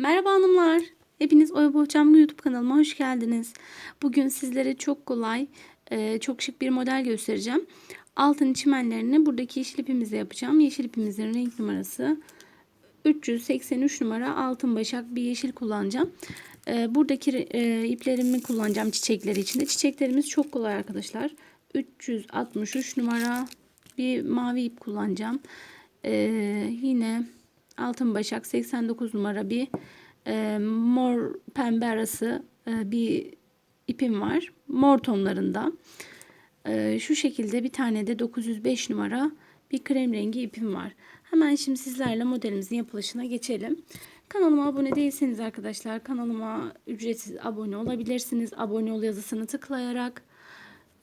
Merhaba hanımlar. Hepiniz Oya Bohçam YouTube kanalıma hoş geldiniz. Bugün sizlere çok kolay, e, çok şık bir model göstereceğim. Altın çimenlerini buradaki yeşil ipimizle yapacağım. Yeşil ipimizin renk numarası 383 numara altın başak bir yeşil kullanacağım. E, buradaki e, iplerimi kullanacağım çiçekleri içinde. Çiçeklerimiz çok kolay arkadaşlar. 363 numara bir mavi ip kullanacağım. Yine altın başak 89 numara bir e, mor pembe arası e, bir ipim var. Mor tonlarında. E, şu şekilde bir tane de 905 numara bir krem rengi ipim var. Hemen şimdi sizlerle modelimizin yapılışına geçelim. Kanalıma abone değilseniz arkadaşlar kanalıma ücretsiz abone olabilirsiniz. Abone ol yazısını tıklayarak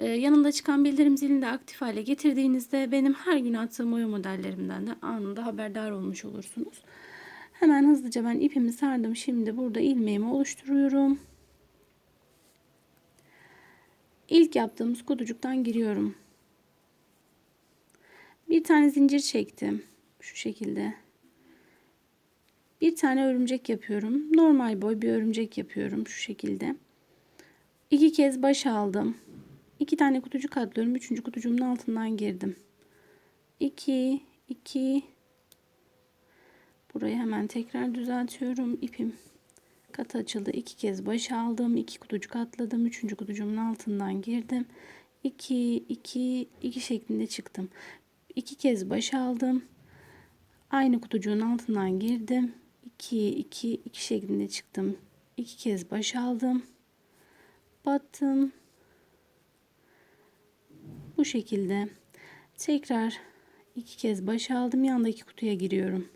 yanında çıkan bildirim zilini de aktif hale getirdiğinizde benim her gün attığım oya modellerimden de anında haberdar olmuş olursunuz. Hemen hızlıca ben ipimi sardım. Şimdi burada ilmeğimi oluşturuyorum. İlk yaptığımız kutucuktan giriyorum. Bir tane zincir çektim. Şu şekilde. Bir tane örümcek yapıyorum. Normal boy bir örümcek yapıyorum şu şekilde. İki kez baş aldım. İki tane kutucuk atlıyorum. Üçüncü kutucuğumun altından girdim. 2 2 Burayı hemen tekrar düzeltiyorum. İpim kat açıldı. İki kez baş aldım. iki kutucuk atladım. Üçüncü kutucuğumun altından girdim. 2 2 2 şeklinde çıktım. İki kez baş aldım. Aynı kutucuğun altından girdim. 2 2 2 şeklinde çıktım. İki kez baş aldım. Battım. Bu şekilde tekrar iki kez baş aldım. Yandaki kutuya giriyorum.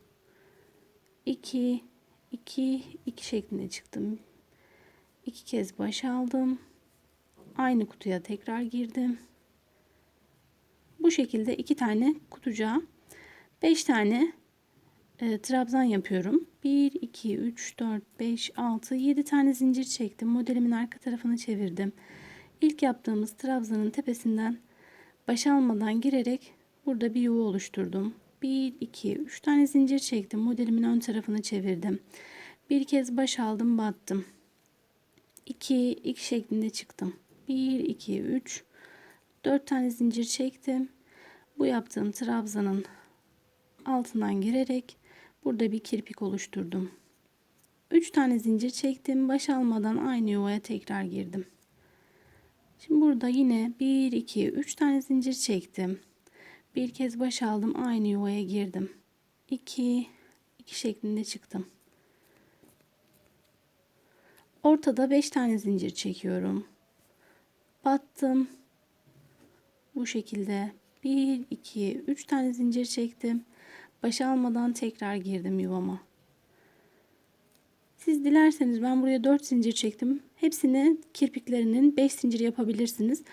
2 2 2 şeklinde çıktım. İki kez baş aldım. Aynı kutuya tekrar girdim. Bu şekilde iki tane kutucuğa 5 tane e, trabzan yapıyorum. 1 2 3 4 5 6 7 tane zincir çektim. Modelimin arka tarafını çevirdim. İlk yaptığımız trabzanın tepesinden baş almadan girerek burada bir yuva oluşturdum. 1 2 3 tane zincir çektim. Modelimin ön tarafını çevirdim. Bir kez baş aldım, battım. 2 2 şeklinde çıktım. 1 2 3 4 tane zincir çektim. Bu yaptığım trabzanın altından girerek burada bir kirpik oluşturdum. 3 tane zincir çektim. Baş almadan aynı yuvaya tekrar girdim. Şimdi burada yine 1 2 3 tane zincir çektim. Bir kez baş aldım, aynı yuvaya girdim. 2 2 şeklinde çıktım. Ortada 5 tane zincir çekiyorum. Battım. Bu şekilde 1 2 3 tane zincir çektim. Baş almadan tekrar girdim yuvama. Siz dilerseniz ben buraya 4 zincir çektim. Hepsini kirpiklerinin 5 zincir yapabilirsiniz.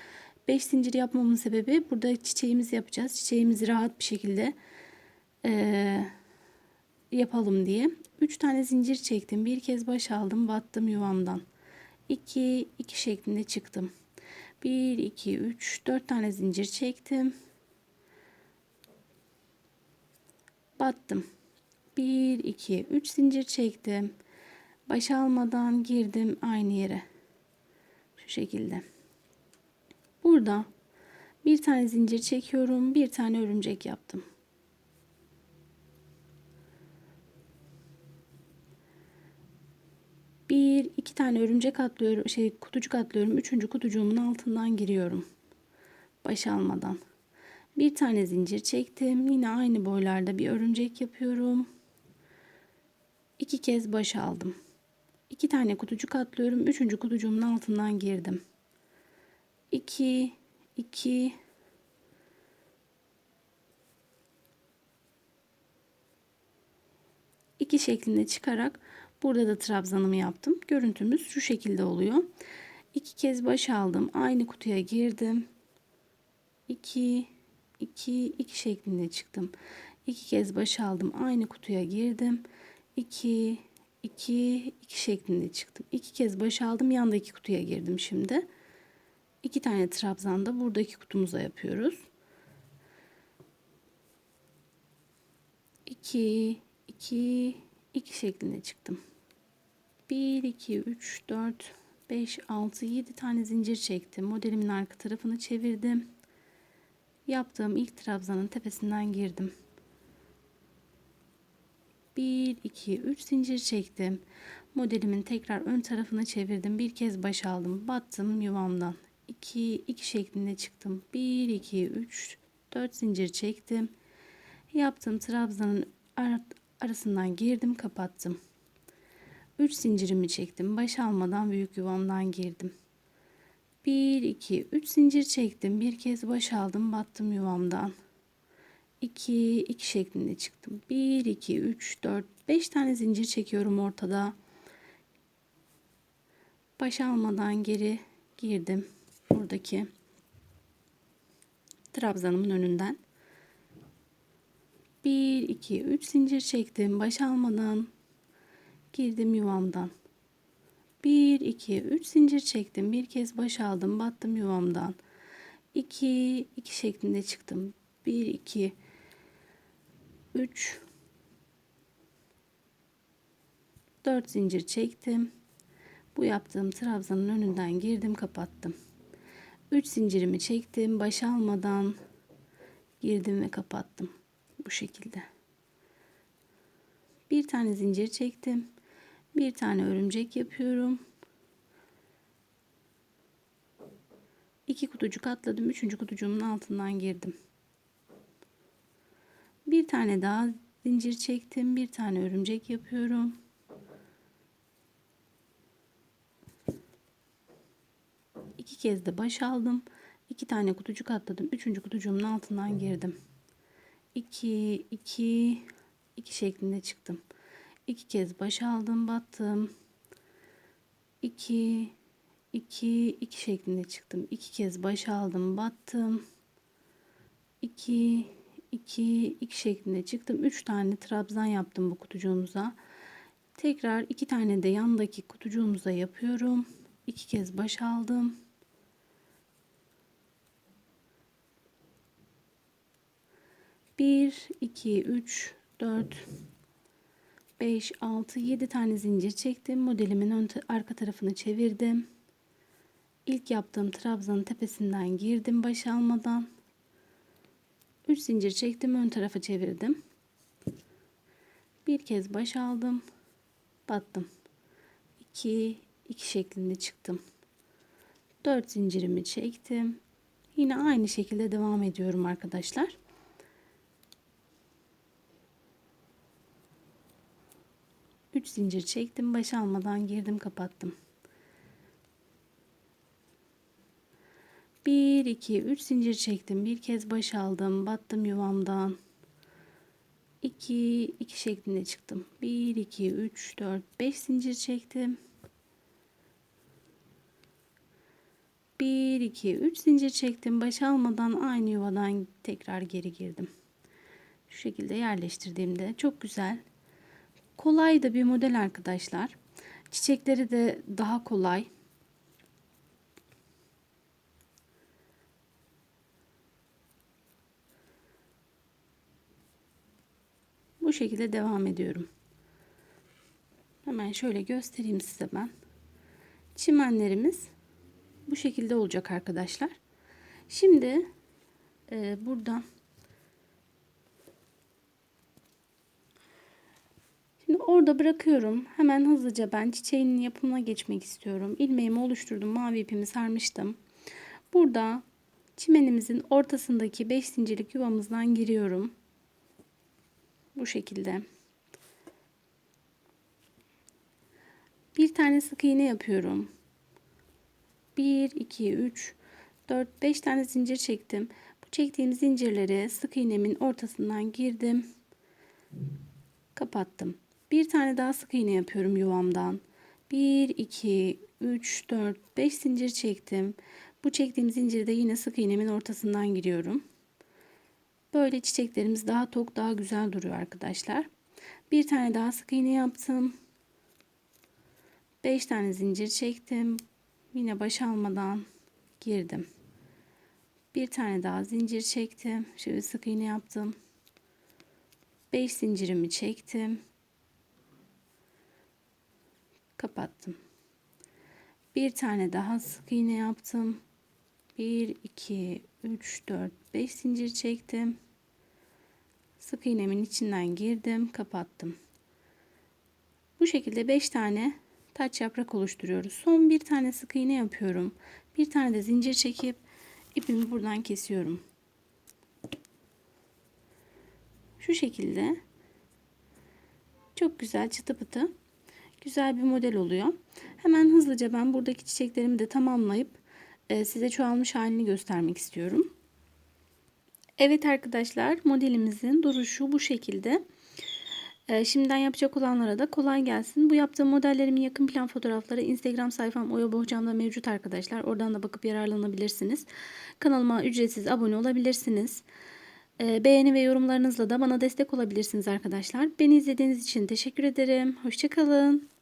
5 zincir yapmamın sebebi burada çiçeğimizi yapacağız. Çiçeğimizi rahat bir şekilde e, yapalım diye. 3 tane zincir çektim. Bir kez baş aldım. Battım yuvamdan. 2 2 şeklinde çıktım. 1 2 3 4 tane zincir çektim. Battım. 1 2 3 zincir çektim. Baş almadan girdim aynı yere. Şu şekilde. Burada bir tane zincir çekiyorum. Bir tane örümcek yaptım. Bir, iki tane örümcek atlıyorum, şey kutucuk atlıyorum. Üçüncü kutucuğumun altından giriyorum. Baş almadan. Bir tane zincir çektim. Yine aynı boylarda bir örümcek yapıyorum. İki kez baş aldım. İki tane kutucuk atlıyorum. Üçüncü kutucuğumun altından girdim. 2 2 2 şeklinde çıkarak burada da trabzanımı yaptım. Görüntümüz şu şekilde oluyor. İki kez baş aldım. Aynı kutuya girdim. 2 2 2 şeklinde çıktım. İki kez baş aldım. Aynı kutuya girdim. 2 2 2 şeklinde çıktım. İki kez baş aldım. Yandaki kutuya girdim şimdi. İki tane trabzan da buradaki kutumuza yapıyoruz. 2 2 2 şeklinde çıktım. 1 2 3 4 5 6 7 tane zincir çektim. Modelimin arka tarafını çevirdim. Yaptığım ilk trabzanın tepesinden girdim. 1 2 3 zincir çektim. Modelimin tekrar ön tarafını çevirdim. Bir kez baş aldım. Battım yuvamdan. 2 2 şeklinde çıktım. 1 2 3 4 zincir çektim. Yaptığım trabzanın ar arasından girdim, kapattım. 3 zincirimi çektim. Baş almadan büyük yuvamdan girdim. 1 2 3 zincir çektim. Bir kez baş aldım, battım yuvamdan. 2 2 şeklinde çıktım. 1 2 3 4 5 tane zincir çekiyorum ortada. Baş almadan geri girdim. Buradaki trabzanımın önünden. 1 2 3 zincir çektim. Baş almadan girdim yuvamdan. 1 2 3 zincir çektim. Bir kez baş aldım, battım yuvamdan. 2 2 şeklinde çıktım. 1 2 3 4 zincir çektim. Bu yaptığım trabzanın önünden girdim, kapattım. 3 zincirimi çektim, baş almadan girdim ve kapattım. Bu şekilde. Bir tane zincir çektim. Bir tane örümcek yapıyorum. İki kutucuk atladım. Üçüncü kutucuğumun altından girdim. Bir tane daha zincir çektim. Bir tane örümcek yapıyorum. İki kez de baş aldım. İki tane kutucuk atladım. Üçüncü kutucuğumun altından girdim. 2 2 2 şeklinde çıktım. İki kez baş aldım, battım. 2 2 2 şeklinde çıktım. İki kez baş aldım, battım. 2 2 2 şeklinde çıktım. 3 tane trabzan yaptım bu kutucuğumuza. Tekrar iki tane de yandaki kutucuğumuza yapıyorum. İki kez baş aldım. 1, 2, 3, 4, 5, 6, 7 tane zincir çektim. Modelimin ön arka tarafını çevirdim. İlk yaptığım trabzanın tepesinden girdim baş almadan. 3 zincir çektim ön tarafa çevirdim. Bir kez baş aldım. Battım. 2 2 şeklinde çıktım. 4 zincirimi çektim. Yine aynı şekilde devam ediyorum arkadaşlar. 3 zincir çektim baş almadan girdim kapattım 1 2 3 zincir çektim. Bir kez baş aldım battım yuvamdan. 2 2 şeklinde çıktım. 1 2 3 4 5 zincir çektim. 1 2 3 zincir çektim. Baş almadan aynı yuvadan tekrar geri girdim. Şu şekilde yerleştirdiğimde çok güzel Kolay da bir model arkadaşlar. Çiçekleri de daha kolay. Bu şekilde devam ediyorum. Hemen şöyle göstereyim size ben. Çimenlerimiz bu şekilde olacak arkadaşlar. Şimdi e, buradan Şimdi orada bırakıyorum. Hemen hızlıca ben çiçeğinin yapımına geçmek istiyorum. İlmeğimi oluşturdum. Mavi ipimi sarmıştım. Burada çimenimizin ortasındaki 5 zincirlik yuvamızdan giriyorum. Bu şekilde. Bir tane sık iğne yapıyorum. 1 2 3 4 5 tane zincir çektim. Bu çektiğim zincirleri sık iğnemin ortasından girdim. Kapattım. Bir tane daha sık iğne yapıyorum yuvamdan. 1, 2, 3, 4, 5 zincir çektim. Bu çektiğim zinciri de yine sık iğnemin ortasından giriyorum. Böyle çiçeklerimiz daha tok daha güzel duruyor arkadaşlar. Bir tane daha sık iğne yaptım. 5 tane zincir çektim. Yine baş almadan girdim. Bir tane daha zincir çektim. Şöyle sık iğne yaptım. 5 zincirimi çektim. kapattım. Bir tane daha sık iğne yaptım. 1 2 3 4 5 zincir çektim. Sık iğnemin içinden girdim, kapattım. Bu şekilde 5 tane taç yaprak oluşturuyoruz. Son bir tane sık iğne yapıyorum. Bir tane de zincir çekip ipimi buradan kesiyorum. Şu şekilde çok güzel çıtı pıtı güzel bir model oluyor. Hemen hızlıca ben buradaki çiçeklerimi de tamamlayıp e, size çoğalmış halini göstermek istiyorum. Evet arkadaşlar modelimizin duruşu bu şekilde. E, şimdiden yapacak olanlara da kolay gelsin. Bu yaptığım modellerimin yakın plan fotoğrafları Instagram sayfam Oya Bohcam'da mevcut arkadaşlar. Oradan da bakıp yararlanabilirsiniz. Kanalıma ücretsiz abone olabilirsiniz. E, beğeni ve yorumlarınızla da bana destek olabilirsiniz arkadaşlar. Beni izlediğiniz için teşekkür ederim. Hoşçakalın.